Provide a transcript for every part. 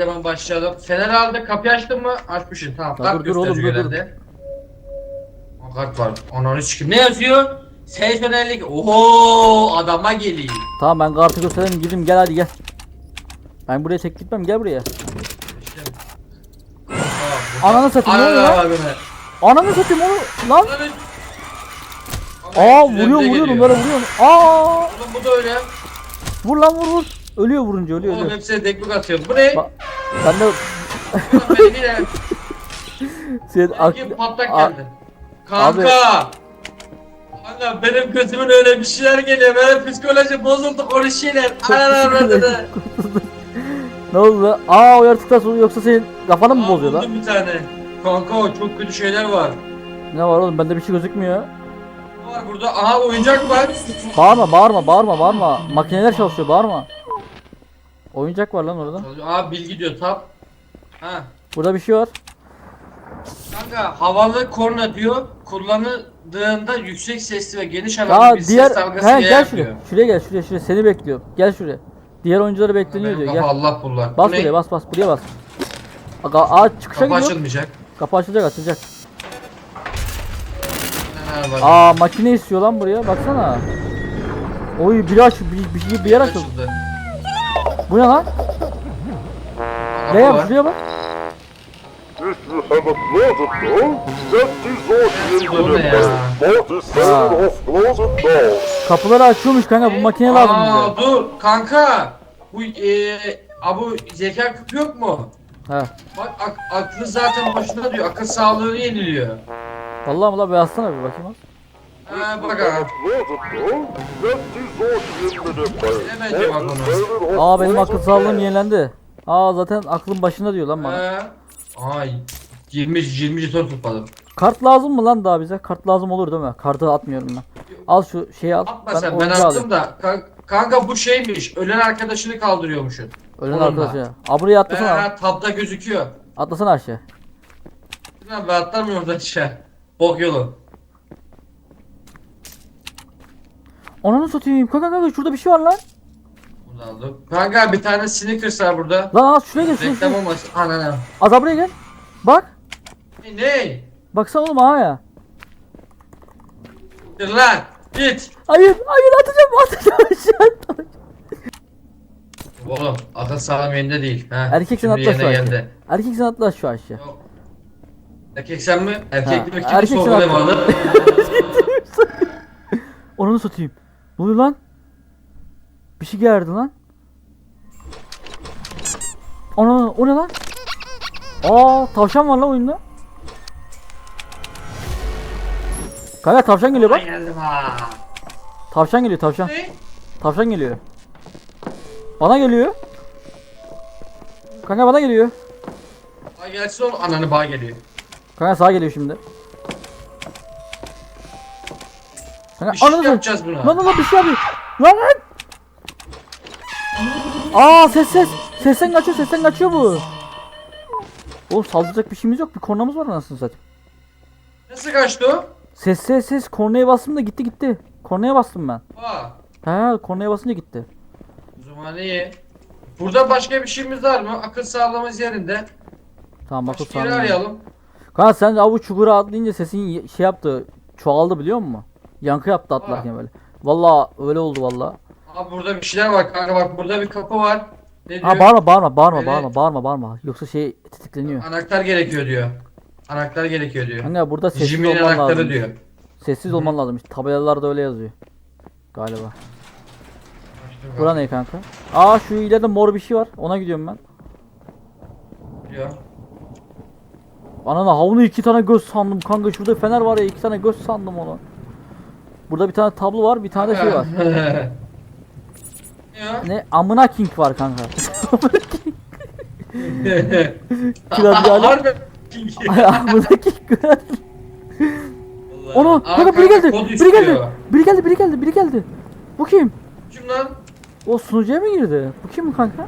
Hemen başlayalım. Fener aldı. Kapıyı açtın mı? Açmışsın. Tamam. Ya dur, dur oğlum, dur, dur. kart var. Ananı sikim. Ne yazıyor? Seyfenerlik. Oho adama geliyor. Tamam ben kartı göstereyim gideyim gel hadi gel. Ben buraya tek gitmem gel buraya. Ananı satayım ne oluyor lan? Ananı satayım onu lan. Aa vuruyor vuruyor bunlara vuruyor. Aa Oğlum bu da öyle. vur lan vur vur. Ölüyor vurunca ölüyor Oğlum ölüyor. hepsine dekbuk atıyor. Bu ne? Bak ben de Ulan beni yine. senin ak- Kim patlak A- geldi. Kanka. Kanka benim gözümün öyle bir şeyler geliyor. Benim psikoloji bozuldu konuşuyorlar. Ananı ne oldu? Aa o yaratıktan sonra yoksa senin kafanı mı bozuyor lan? bir tane. Kanka çok kötü şeyler var. Ne var oğlum bende bir şey gözükmüyor. Ne var burada? Aha oyuncak var. Bağırma bağırma bağırma bağırma. Makineler çalışıyor bağırma. Oyuncak var lan orada. Aa bilgi diyor tap. Ha. Burada bir şey var. Kanka havalı korna diyor. Kullanıldığında yüksek sesli ve geniş Aa havalı bir diğer ses dalgası he, gel şuraya. diyor. Şuraya gel şuraya şuraya seni bekliyor. Gel şuraya. Diğer oyuncuları bekleniyor diyor. Gel. Allah bullak. Bas Bu ne? buraya bas bas buraya bas. Aga aa çıkışa Kapı gidiyor. açılmayacak. Kapı açılacak açılacak. Aa makine istiyor lan buraya baksana. Oy bir aç bir, bir, bir yer açıldı. açıldı. Bu ne lan? Var. şuraya bak. A closet door, that is all Bu you ne need ya? What is sound of closet doors? Kapıları açıyormuş kanka bu makine lazım Aa, bize. dur kanka. Bu e, abu zeka küpü yok mu? He. Bak ak- aklı zaten başında diyor. Akıl sağlığını yeniliyor. Vallahi mı lan bir yazsana bir bakayım. az. Ha bak Hemen Aa benim akıl sağlığım yenilendi. Aa zaten aklım başında diyor lan bana. Ha. Ay 20 20 jeton tutmadım. Kart lazım mı lan daha bize? Kart lazım olur değil mi? Kartı atmıyorum ben. Al şu şeyi al. Atma sen ben attım alayım. da. Kan- Kanka bu şeymiş. Ölen arkadaşını kaldırıyormuşsun. Ölen Onunla. arkadaş ya. Aa buraya atlasana. Ha, tabda gözüküyor. Atlasana aşağı. Ben atlamıyorum da aşağı. Bok yolu. Ananı satayım. Kanka kanka şurada bir şey var lan. Bunu aldım. Kanka bir tane Snickers var burada. Lan az şuraya gel şuraya. Reklam şuraya. olmasın. Anana. Az buraya gel. Bak. Ne? Ne? Baksana oğlum ha ya. Dur lan. Git. Hayır hayır atacağım atacağım aşağı. Oğlum akıl sağlam yerinde değil. Ha, Erkek sen atla şu aşağı. Erkek sen atla şu aşağı. Yok. Erkek sen mi? Erkek mi? Kimi erkek sen sorgulamalı? Ananı satayım. Ne oluyor lan? Bir şey geldi lan. Ana o ne lan? Aa tavşan var lan oyunda. Kanka tavşan geliyor bak. geldim ha. Tavşan geliyor tavşan. Ne? Tavşan geliyor. Bana geliyor. Kanka bana geliyor. Bağ gelsin oğlum. Ananı bağ geliyor. Kanka sağa geliyor şimdi. Kanka Bir şey ananı yapacağız buna. Lan lan lan bir şey yapıyor. Lan lan. Aa ses ses. Sesten kaçıyor sesten kaçıyor bu. Oğlum saldıracak bir şeyimiz yok. Bir kornamız var anasını satayım. Nasıl kaçtı o? Ses ses ses. Kornaya bastım da gitti gitti. Kornaya bastım ben. Aa. He kornaya basınca gitti. O zaman iyi. Burada başka bir şeyimiz var mı? Akıl sağlamamız yerinde. Tamam bakın Başka yeri arayalım. Kanka sen avuç çukura atlayınca sesin şey yaptı. Çoğaldı biliyor musun? Yankı yaptı atlarken böyle. Valla öyle oldu valla. Abi burada bir şeyler var kanka bak burada bir kapı var. Ne diyor? Ha bağırma bağırma bağırma Evet. bağırma bağırma bağırma. Yoksa şey tetikleniyor. Anahtar gerekiyor diyor. Anahtar gerekiyor diyor. Kanka burada sessiz Jimmy'nin olman anahtarı lazım. diyor. Sessiz olman lazım. İşte tabelalarda öyle yazıyor. Galiba. Bura ne kanka? Aa şu ileride mor bir şey var. Ona gidiyorum ben. Diyor. Anana havunu iki tane göz sandım kanka. Şurada fener var ya iki tane göz sandım onu. Burada bir tane tablo var, bir tane de şey var. Ne? Amına king var kanka. Ay amına king. Ona kanka biri geldi. Biri geldi. Biri geldi, biri geldi, biri geldi. Bu kim? Kim lan? O sunucuya mı girdi? Bu kim kanka?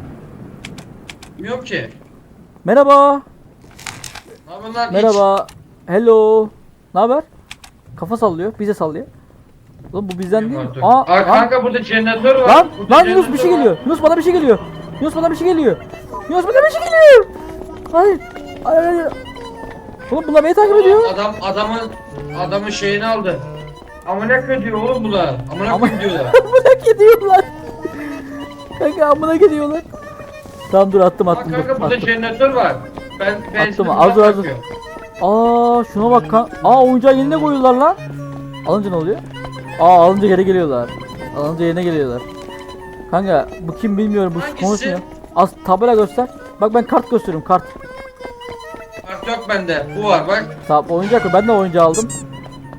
Bilmiyorum ki. Merhaba. Merhaba. Hello. Ne haber? Kafa sallıyor. Bize sallıyor. Oğlum bu bizden değil mi? Aa, Aa, lan, kanka burada jeneratör var. lan, Burada lan Yunus bir şey var. geliyor. Yunus bana bir şey geliyor. Yunus bana bir şey geliyor. Yunus bana bir şey geliyor. Hayır. Hayır. Hayır. Oğlum bunlar beni takip ediyor. Adam adamın adamın şeyini aldı. Amına koyuyor oğlum bunlar. Amına Ama- koyuyor diyorlar. Amına gidiyorlar. Kanka amına gidiyorlar. Tamam dur attım Bak attım. kanka dur, burada attım. jeneratör var. Ben ben Attım, az az. Aa şuna bak kan. Aa oyuncağı yerine koyuyorlar lan. Alınca ne oluyor? Aa alınca geri geliyorlar. Alınca yerine geliyorlar. Kanka bu kim bilmiyorum bu Hangisi? konuşmuyor. Az tabela göster. Bak ben kart gösteriyorum kart. Kart yok bende. Bu var bak. Tamam oyuncak ben de oyuncağı aldım.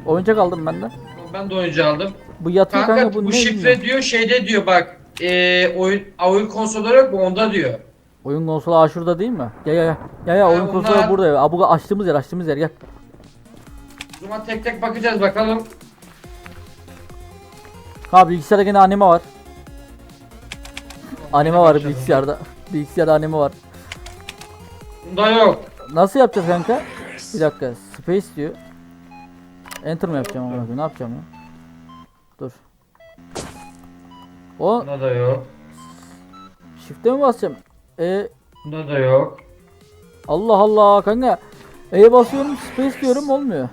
Oyuncak aldım ben de. Ben de oyuncu aldım. Bu yatıyor kanka, Kanka, bu, bu, ne şifre bilmiyorum. diyor şeyde diyor bak. Eee oyun oyun konsolları yok mu onda diyor. Oyun konsolu aa şurada değil mi? Gel gel gel. Gel gel oyun onlar- konsolu burada. ya. Aa bu açtığımız yer açtığımız yer gel. O zaman tek tek bakacağız bakalım. Ha bilgisayarda gene anime var. Anime var bilgisayarda. Bilgisayarda anime var. Bunda yok. Nasıl yapacağız kanka? Bir dakika. Space diyor. Enter mı yapacağım koyayım? Ne yapacağım ya? Dur. O Bunda da yok. shift'e mi basacağım? E Bunda da yok. Allah Allah kanka. E'ye basıyorum space diyorum olmuyor.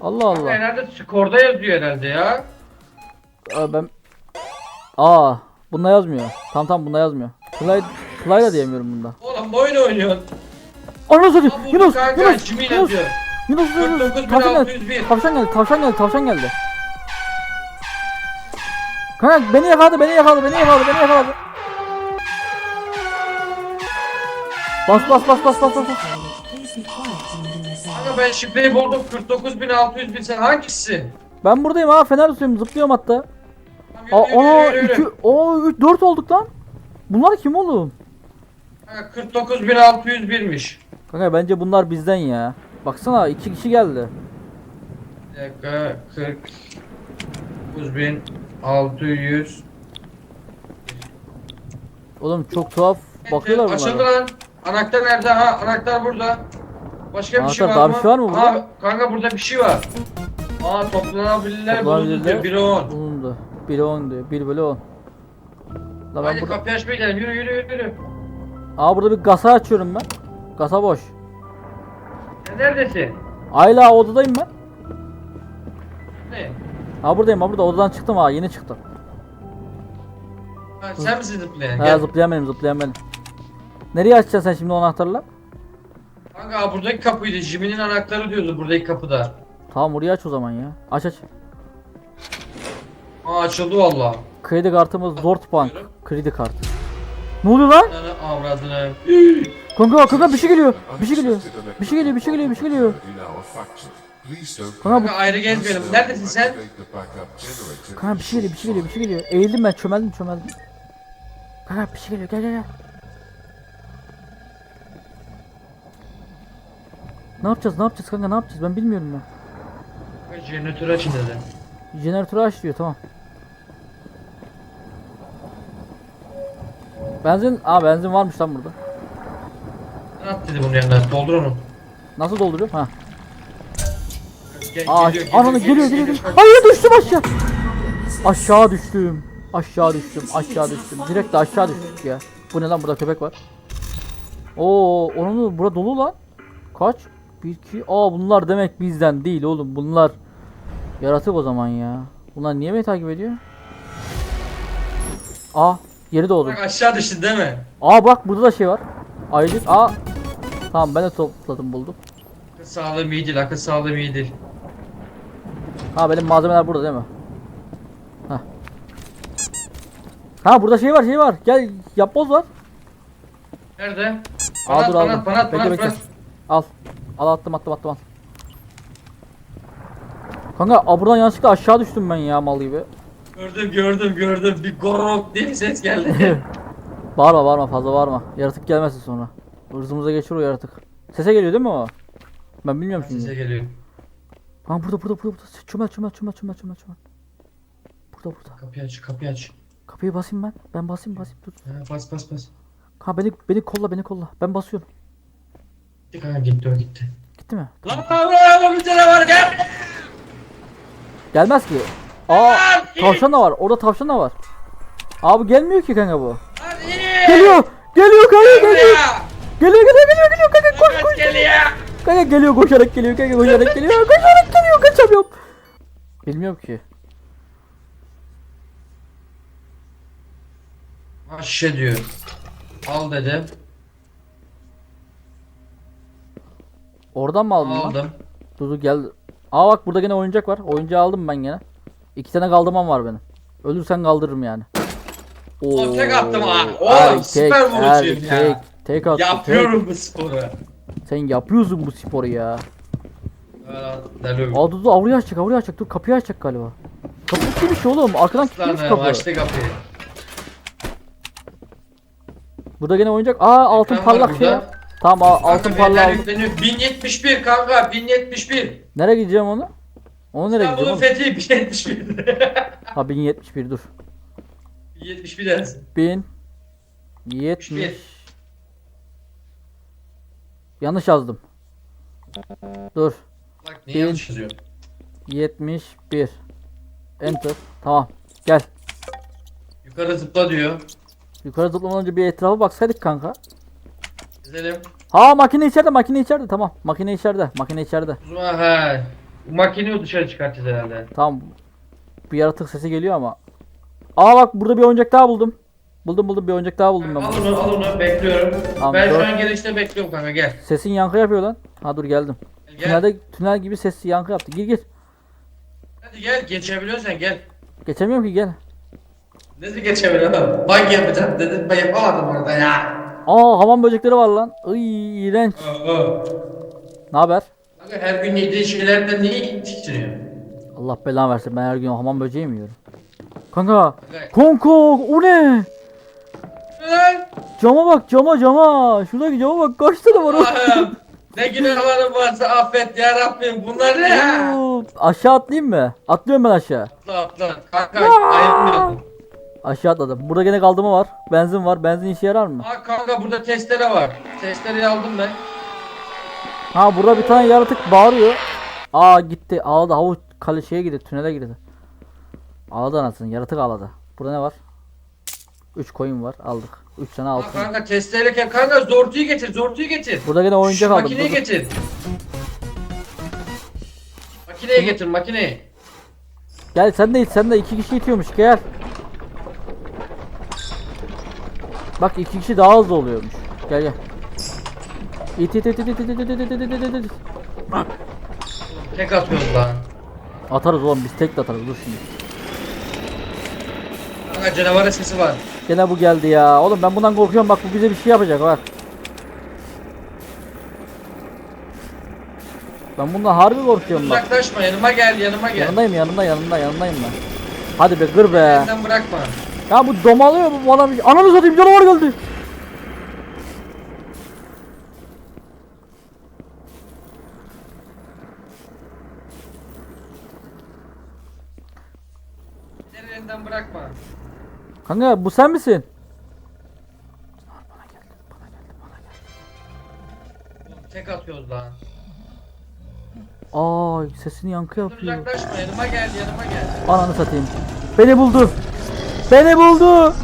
Allah Allah. herhalde skorda yazıyor herhalde ya. Aa, ben Aa, bunda yazmıyor. Tam tam bunda yazmıyor. Play Play da diyemiyorum bunda. Oğlum oyun oynuyorsun. Anasını satayım. Aa, Yunus, kanka Yunus, Yunus. Yunus, Yunus, 49.601. Tavşan geldi, tavşan geldi, tavşan geldi, tavşan geldi. Kanka beni yakaladı, beni yakaladı, beni yakaladı, beni yakaladı. Bas bas bas bas bas bas. bas. Kanka ben şifreyi buldum 49.601 sen hangisisin? Ben buradayım ha, fener tutuyorum, zıplıyorum hatta. Aa, yürü, aa, yürü, yürü, iki, yürü. aa, üç, dört olduk lan. Bunlar kim oğlum? Kanka 49.601'miş. Kanka bence bunlar bizden ya. Baksana iki kişi geldi. Bir dakika 49.600 Oğlum çok tuhaf bakıyorlar Açıldı bunlara. lan. Anahtar nerede? Ha anahtar burada. Başka bir şey Anahtar, var daha mı? bir şey var mı burada? Aa, kanka burada bir şey var. Aa toplanabilirler bulundu diyor. Biri on. Bulundu. 1'e 10 diyor. 1 bölü 10. La ben Hadi burada... kapıyı açmaya gidelim. Yürü yürü yürü. Aa burada bir kasa açıyorum ben. Kasa boş. Sen neredesin? Ayla odadayım ben. Ne? Ha buradayım ha burada odadan çıktım ha yeni çıktım. Ha, sen misin zıplayan? Ha Gel. zıplayan benim zıplayan benim. Nereye açacaksın sen şimdi o anahtarla? Kanka buradaki kapıydı. Jimmy'nin anahtarı diyordu buradaki kapıda. Tamam orayı aç o zaman ya. Aç aç. Aa açıldı valla. Kredi kartımız Zortbank. Kredi kartı. Ne oluyor lan? Ananı avradını. Kanka kanka bir şey geliyor. Bir şey geliyor. Bir şey geliyor bir şey geliyor bir şey geliyor. Kanka bu Kanka ayrı gezmeyelim. Neredesin sen? Kanka bir şey geliyor, bir şey geliyor, bir şey geliyor. Eğildim ben, çömeldim, çömeldim. Kanka bir şey geliyor, gel gel gel. Ne yapacağız, ne yapacağız kanka, ne yapacağız ben bilmiyorum ben. Jeneratörü açın dedi. Jeneratörü aç diyor, tamam. Benzin, aa benzin varmış lan burada. At dedi bunun yanına. Doldur onu. Nasıl dolduruyor? Ha. Gel, Aa, geliyor, ananı geliyor, geliyor, geliyor. Hayır düştüm aşağı. Aşağı düştüm. Aşağı düştüm, aşağı düştüm. Direkt de aşağı düştük ya. Bu ne lan burada köpek var. Oo, onun burada dolu lan. Kaç? 1 2 Aa bunlar demek bizden değil oğlum. Bunlar yaratık o zaman ya. Bunlar niye beni takip ediyor? Aa, geri doğdum. Bak aşağı düştün değil mi? Aa bak burada da şey var. Ayıcık. Aa. Tamam ben de topladım buldum. Akıl sağlığım iyi değil. Akıl sağlığım iyi değil. Ha benim malzemeler burada değil mi? Ha. Ha burada şey var şey var. Gel yapboz var. Nerede? Al Bana dur bana bana bana Bekle at, bekle. bana. Al. Al attım attım attım al. Kanka a buradan yanlışlıkla aşağı düştüm ben ya mal gibi. Gördüm gördüm gördüm. Bir gorok diye bir ses geldi. Bağırma bağırma fazla bağırma. Yaratık gelmesin sonra. Hırzımıza geçir o yaratık. Sese geliyor değil mi o? Ben bilmiyorum şimdi. geliyor. Ha burada burada burada burada. Çömel çömel çömel çömel çömel çömel. Burada burada. Kapıyı aç kapıyı aç. Kapıyı basayım ben. Ben basayım basayım dur. Ha, bas bas bas. Ha beni beni kolla beni kolla. Ben basıyorum. Gitti kanka gitti o gitti. Gitti mi? Lan lan bir tane var gel. Gelmez ki. Aa tavşan da var. Orada tavşan da var. Abi gelmiyor ki kanka bu. Hadi. Geliyor. Geliyor kanka geliyor. Geliyor geliyor geliyor geliyor kanka koş koş. geliyor. Kanka geliyor koşarak geliyor kanka koşarak geliyor. Koşarak geliyor kaçamıyorum. Bilmiyorum ki. Aşağı diyor. Al dedim. Oradan mı aldın lan? Aldım. Dur dur gel. Aa bak burada gene oyuncak var. Oyuncağı aldım ben gene. İki tane kaldırmam var benim. Ölürsen kaldırırım yani. Oğlum tek attım ha. Oğlum, erkek, süper vurucuyum ya. erkek. Tek attı. Yapıyorum bu sporu. tek. Sen yapıyorsun bu sporu ya. Aa dur dur avluyu açacak avluyu açacak. Dur kapıyı açacak galiba. Kapı kilitmiş oğlum. Arkadan kilitmiş Aslanım kapı. açtı kapıyı. Burada gene oyuncak. Aa altın Ekran parlak şey. Tamam aa, altın Kanka veriler aldım. yükleniyor. 1071 kanka 1071. Nereye gideceğim onu? Onu nereye İstanbul'un gideceğim? fethi 1071. Ha 1071 dur. 1071 dersin. 1070 71. Yanlış yazdım. Dur. Bak niye yanlış yazıyor? 71 Enter. Tamam. Gel. Yukarı zıpla diyor. Yukarı zıplamadan önce bir etrafa baksaydık kanka. Gidelim. Ha makine içeride makine içeride tamam. Makine içeride makine içeride. O zaman he. Makineyi dışarı çıkartacağız herhalde. Tamam. Bir yaratık sesi geliyor ama. Aa bak burada bir oyuncak daha buldum. Buldum buldum bir oyuncak daha buldum ben. Al onu al onu bekliyorum. Tamam, ben dur. şu an gelişte bekliyorum kanka gel. Sesin yankı yapıyor lan. Ha dur geldim. Gel. Tünelde tünel gibi ses yankı yaptı. Gir gir. Hadi gel geçebiliyorsan gel. Geçemiyorum ki gel. Nasıl geçebiliyorum? Bug yapacağım dedim ben yapamadım orada ya. Aa hamam böcekleri var lan. Iy iğrenç. Ne haber? Her gün yediğin şeylerden niye tiksiniyor? Allah belanı versin ben her gün hamam böceği mi yiyorum? Kanka. Kanka. O ne? Cama bak cama cama. Şuradaki cama bak kaç tane var? Allah'ım! ne günahlarım varsa affet ya Rabbim. Bunlar ne? Oo, aşağı atlayayım mı? Atlıyorum ben aşağı. Atla atla. Kanka ayıpmıyorsun. Aşağı atladım. Burada gene kaldırma var. Benzin var. Benzin işe yarar mı? Aa kanka burada testere var. Testereyi aldım ben. Ha burada bir tane yaratık bağırıyor. Aa gitti. Ağladı. Havuç kale şeye gitti. Tünele girdi. Ağladı anasını. Yaratık ağladı. Burada ne var? 3 koyun var. Aldık. 3 tane Aa altın. kanka testereyle kanka zortuyu getir zortuyu getir. Burada gene oyuncak Şu aldım. makineyi Dur, getir. Makineyi getir makineyi. Gel sen de. Sen de iki kişi itiyormuş. Gel. Bak iki kişi daha hızlı oluyormuş. Gel gel. İt it it it it it it it it it it it. Tek atıyoruz lan. Atarız oğlum biz tek de atarız dur şimdi. Kanka canavarın sesi var. Gene bu geldi ya. Oğlum ben bundan korkuyorum bak bu bize bir şey yapacak bak. Ben bundan harbi korkuyorum bak. Uzaklaşma yanıma gel yanıma gel. Yanındayım yanında yanında yanındayım ben. Hadi be kır be. Elinden bırakma. Ya bu domalıyor bu bana bir Ananı satayım canavar geldi. Elinden bırakma. Kanka bu sen misin? Oğlum, Tek atıyoruz lan. Aa sesini yankı Dur yapıyor. uzaklaşma yanıma gel yanıma gel. Ananı satayım. Beni buldu. Beni buldu.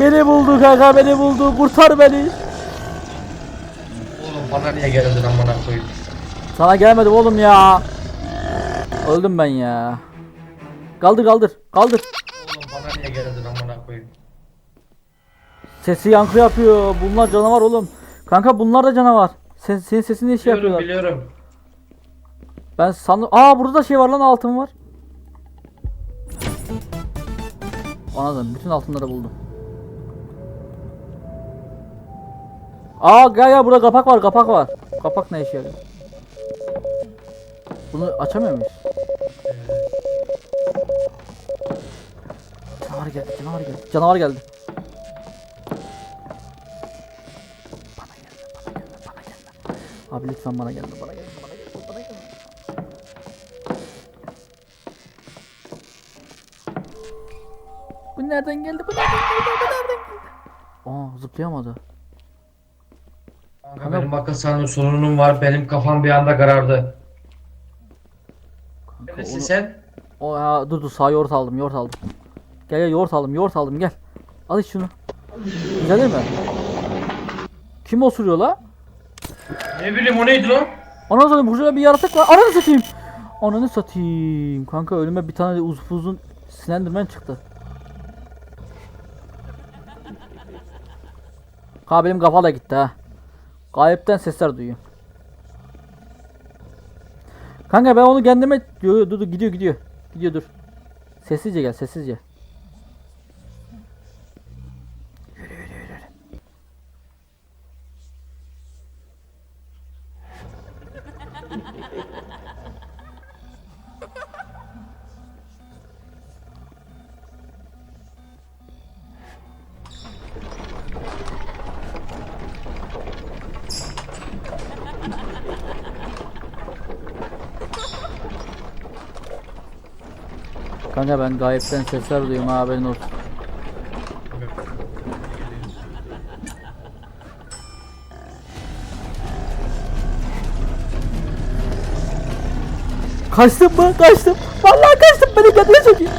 Beni buldu kanka beni buldu. Kurtar beni. Oğlum bana niye geldin amına koyayım. Sana gelmedim oğlum ya. Öldüm ben ya. Kaldır kaldır kaldır. Oğlum bana niye geldin amına koyayım. Sesi yankı yapıyor. Bunlar canavar oğlum. Kanka bunlar da canavar. Sen, senin sesini iş Biliyorum yapıyorlar. biliyorum. Ben sandım. Aa burada da şey var lan altın var. Anladım. Bütün altınları buldum. Aa gel gel burada kapak var kapak var. Kapak ne işe yarıyor? Bunu açamıyor muyuz? Canavar geldi canavar geldi. Canavar geldi. Bana gelme bana gelme bana gelme. Abi lütfen bana gelme bana gelme bana nereden geldi? Bu nereden geldi? Bu nereden geldi? Aa zıplayamadı. Kanka benim akıl sağlığım sorunum var. Benim kafam bir anda karardı. Kanka Neredesin onu... sen? O ya dur dur sağ yoğurt aldım yoğurt aldım. Gel gel yoğurt aldım yoğurt aldım gel. Al iç şunu. Güzel değil mi? Kim osuruyor la? Ne bileyim o neydi lan? Ananı satayım burada bir yaratık var. Ananı satayım. Ananı satayım. Kanka ölüme bir tane uzun uzun Slenderman çıktı. Kanka benim kafa da gitti ha. Gayipten sesler duyuyorum. Kanka ben onu kendime... Dur dur gidiyor gidiyor. Gidiyor dur. Sessizce gel sessizce. Kanka ben gayipten sesler duyuyorum ha haberin olsun. Kaçtım mı? Kaçtım. Vallahi kaçtım. Beni kendine çekeyim.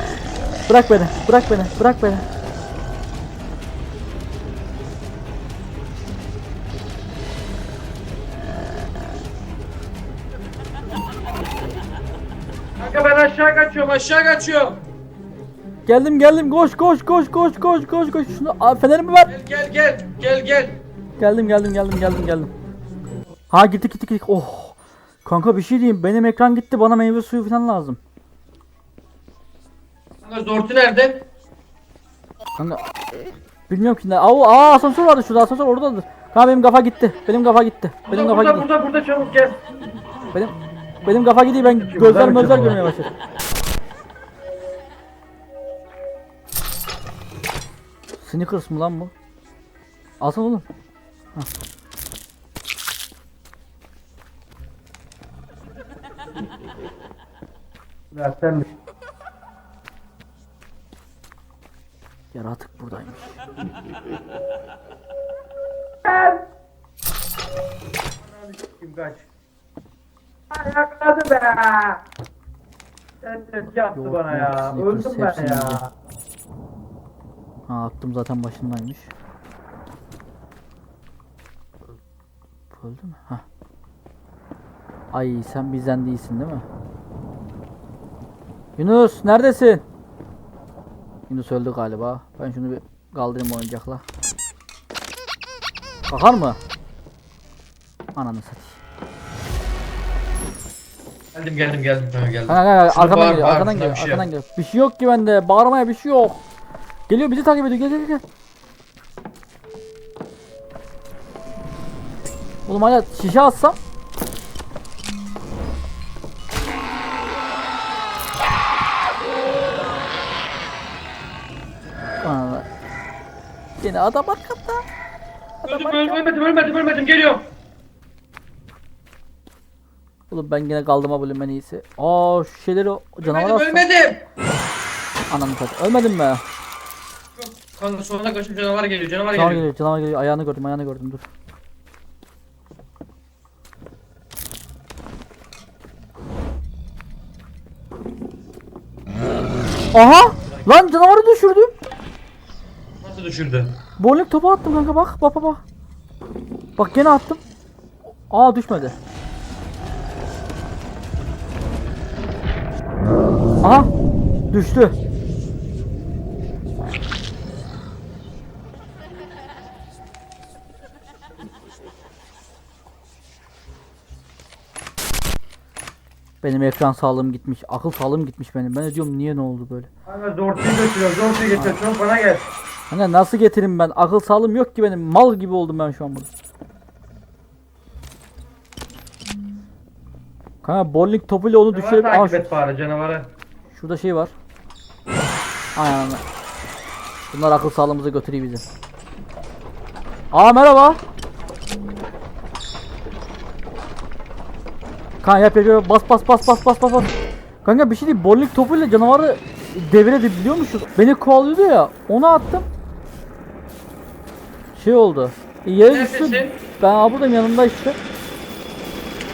Bırak beni. Bırak beni. Bırak beni. Aşağı kaçıyorum aşağı kaçıyorum. Geldim geldim. Koş koş koş koş koş koş koş. Şunu Aa, fenerimi ver. Gel gel gel gel gel. Geldim geldim geldim geldim geldim. Ha gitti gitti gitti. Oh. Kanka bir şey diyeyim. Benim ekran gitti. Bana meyve suyu falan lazım. Kanka Zorti nerede? Kanka bilmiyorum ki ne. Aa, aa asansör vardı şurada. Asansör oradadır. Kanka benim kafa gitti. Benim kafa gitti. Benim Burada kafa burada, gitti. burada burada çabuk gel. Benim benim kafa gidiyor. Ben gözler gözler görmeye başladım. Snickers mı lan bu? Alsana oğlum. Hah. Ya sen Yaratık buradaymış. kim kaç? Ayakladı be. Sen de yaptı Yoğurt bana ya. yoğurt, Öldüm Snickers ben hepsini ya. Ha aklım zaten başındaymış. Öldü mü? Ha. Ay sen bizden değilsin değil mi? Yunus neredesin? Yunus öldü galiba. Ben şunu bir kaldırayım oyuncakla. Kalkar mı? Ananı satayım. Geldim geldim geldim kanka geldim. Kanka kanka Şuna arkadan bağır, geliyor bağır, arkadan şuna geliyor bir şey arkadan yap. geliyor. Bir şey yok ki bende bağırmaya bir şey yok. Geliyor bizi takip ediyor gel gel gel. Oğlum hala şişe atsam. Yine adam arkada. Öldüm öldüm ölmedim ölmedim ölmedim geliyorum. Oğlum ben yine kaldım ha bölüm en iyisi. Aa şu şeyleri canavar Ölmedim ölmedim. Ananı satayım. Ölmedin mi? Kanka sonuna kaçım canavar geliyor canavar Canavar geliyor. geliyor, canavar geliyor. Ayağını gördüm, ayağını gördüm. Dur. Aha! Lan canavarı düşürdüm. Nasıl düşürdü? Bowling topu attım kanka bak. Bak bak bak. Bak gene attım. Aa düşmedi. Aha! Düştü. Benim ekran sağlığım gitmiş. Akıl sağlığım gitmiş benim. Ben de diyorum niye ne oldu böyle. Kanka Zorti'yi götürüyor Zorti'yi getiriyor çabuk bana gel. Hani nasıl getireyim ben? Akıl sağlığım yok ki benim. Mal gibi oldum ben şu an burada. Kanka bowling topuyla onu Canavarı Aa, takip et bari canavarı. şurada şey var. Aynen. Bunlar akıl sağlığımıza götürüyor bizi. Aa merhaba. Kanka yap yap yap bas bas bas bas bas bas bas. Kanka bir şey değil bowling topuyla canavarı devirebiliyormuşuz. Beni kovalıyordu ya onu attım. Şey oldu. E, yere düştü. Ben buradayım yanımda işte.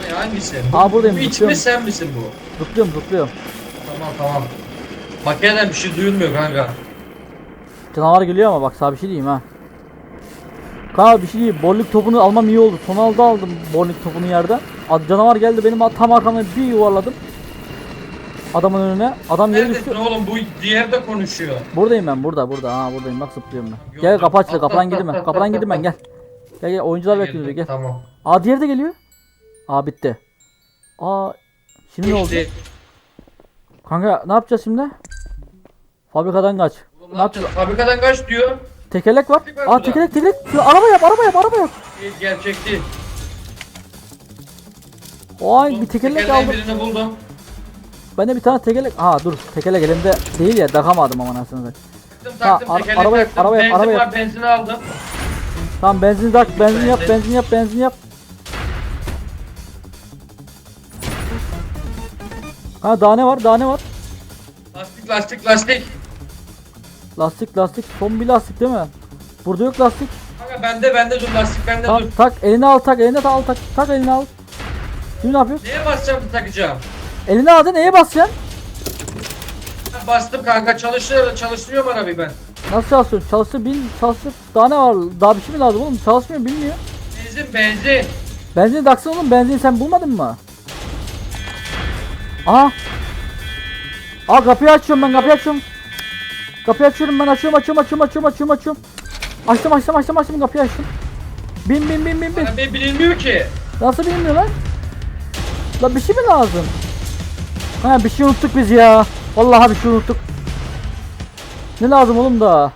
Ne, hangisi? Aa, buradayım, Bu iç zıplıyorum. mi sen misin bu? Zıplıyorum zıplıyorum. Tamam tamam. Makineden bir şey duyulmuyor kanka. Canavar geliyor ama bak sana bir şey diyeyim ha. Kanka bir şey diyeyim. Bowling topunu almam iyi oldu. Son aldı aldım bowling topunu yerden. Ad- Canavar geldi benim tam arkamdan bir yuvarladım. Adamın önüne. Adam yere düştü. Neredesin oğlum bu diğer de konuşuyor. Buradayım ben burada burada. Ha buradayım bak zıplıyorum ben. Gördüm. Gel kapı açıldı. Atla, Kapıdan atla, gidin ben. atla, Kapıdan atla, gidin ben atla. gel. Gel gel oyuncular bekliyor gel. Tamam. Aa diğeri de geliyor. Aa bitti. Aa şimdi ne oldu? Geçti. Kanka ne yapacağız şimdi? Fabrikadan kaç. Oğlum Ne yapacağız? Fabrikadan kaç diyor? Tekerlek var. Tekerlek var Aa burada. tekerlek tekerlek. Şu araba yap araba yap araba yap. Değil, Gerçek değil. Oy bir Buldum, tekerlek aldım. birini buldum. Ben de bir tane tekerlek. Aa dur tekerlek elimde değil ya takamadım ama nasıl satayım. Taktım Ha, taktım ar- tekerlek araba yap, taktım. araba yap, benzin var yap. benzin aldım. Tamam benzin tak benzin yap benzin yap benzin yap. Ha daha ne var daha ne var? Lastik lastik lastik. Lastik lastik son bir lastik değil mi? Burada yok lastik. Kanka bende bende dur lastik bende Tamam dur. tak eline al tak eline al tak tak eline al. Şimdi ne yapıyorsun? Neye basacağım da takacağım? Eline al da neye basacaksın? Ben bastım kanka çalıştırıyor çalıştırıyorum arabayı ben. Nasıl çalışıyorsun? Çalıştır bil çalıştır. Daha ne var? Daha bir şey mi lazım oğlum? Çalışmıyor bilmiyor. Benzin benzin. Benzin taksana oğlum benzin sen bulmadın mı? Aha. Aa kapıyı açıyorum ben kapıyı açıyorum. Kapıyı açıyorum ben açıyorum açıyorum açıyorum açıyorum açıyorum açıyorum. Açtım açtım açtım açtım kapıyı açtım. Bin bin bin bin bin. Bir bilinmiyor ki. Nasıl bilmiyor lan? Lan bir şey mi lazım? Ha bir şey unuttuk biz ya. Vallahi bir şey unuttuk. Ne lazım oğlum da?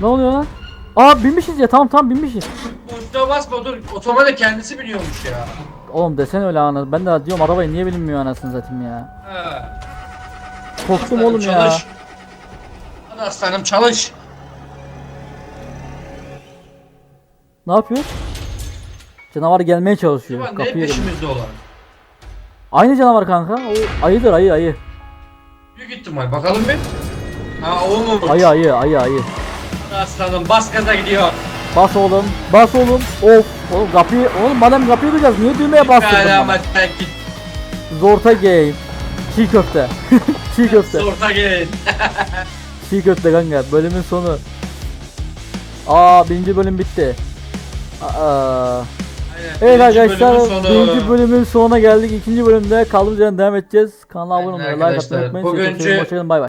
Ne oluyor lan? Aa binmişiz ya tamam tamam binmişiz. Boşluğa basma dur. Otomatik kendisi biniyormuş ya. Oğlum desene öyle ana. Ben de diyorum arabayı niye bilinmiyor anasını satayım ya. Korktum Aslanım oğlum ya. çalış. Hadi aslanım çalış. Ne yapıyor? Canavar gelmeye çalışıyor. Ulan ne Kapıyı peşimizde olan? Aynı canavar kanka. O ayıdır ayı ayı. Büyük ihtimal bakalım bir. Ha o mu? Ayı ayı ayı ayı. Hadi aslanım bas gaza gidiyor. Bas oğlum. Bas oğlum. Of. Oğlum kapıyı oğlum madem kapıyı duyacağız niye düğmeye bastırdın bana? Zorta game. Çiğ köfte. Çiğ köfte. sorta gelin. Çiğ köfte kanka. Bölümün sonu. Aa birinci bölüm bitti. Aa. Evet arkadaşlar birinci bölümün sonuna geldik. İkinci bölümde kaldığımız yerden devam edeceğiz. Kanala abone olmayı, like atmayı unutmayın. Bugünkü-. Hoşçakalın bay bay.